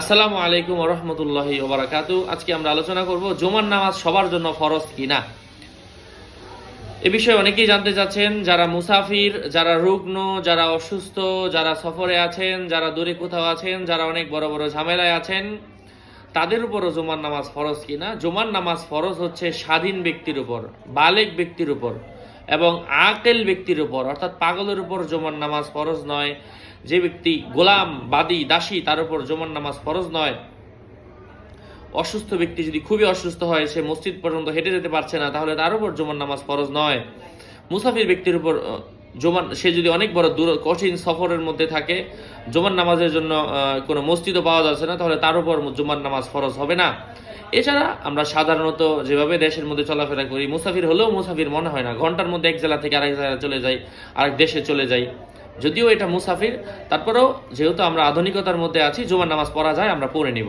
আসসালামু আলাইকুম রহমতুল্লাহি ওবরাকাতু আজকে আমরা আলোচনা করব জুমার নামাজ সবার জন্য ফরজ কিনা। এ বিষয়ে অনেকেই জানতে চাচ্ছেন, যারা মুসাফির, যারা রুগ্ন, যারা অসুস্থ, যারা সফরে আছেন, যারা দূরে কোথাও আছেন, যারা অনেক বড় বড় ঝামেলায় আছেন, তাদের উপরও জুমার নামাজ ফরজ কিনা? জুমার নামাজ ফরজ হচ্ছে স্বাধীন ব্যক্তির উপর, বালেক ব্যক্তির উপর। এবং আকেল ব্যক্তির উপর, অর্থাৎ পাগলের উপর জমান নামাজ ফরজ নয়। যে ব্যক্তি গোলাম, বাদী, দাসী, তার উপর জমান নামাজ ফরজ নয়। অসুস্থ ব্যক্তি যদি খুবই অসুস্থ হয়, সে মসজিদ পর্যন্ত হেঁটে যেতে পারছে না, তাহলে তার উপর জমান নামাজ ফরজ নয়। মুসাফির ব্যক্তির উপর আহ, সে যদি অনেক বড় দূর কঠিন সফরের মধ্যে থাকে জুমার নামাজের জন্য কোনো মসজিদও পাওয়া যাচ্ছে না তাহলে তার উপর জুমার নামাজ ফরজ হবে না। এছাড়া আমরা সাধারণত যেভাবে দেশের মধ্যে চলাফেরা করি মুসাফির হলেও মুসাফির মনে হয় না। ঘণ্টার মধ্যে এক জেলা থেকে আরেক জেলায় চলে যাই আরেক দেশে চলে যাই। যদিও এটা মুসাফির তারপরেও যেহেতু আমরা আধুনিকতার মধ্যে আছি জুমার নামাজ পড়া যায় আমরা পড়ে নিব।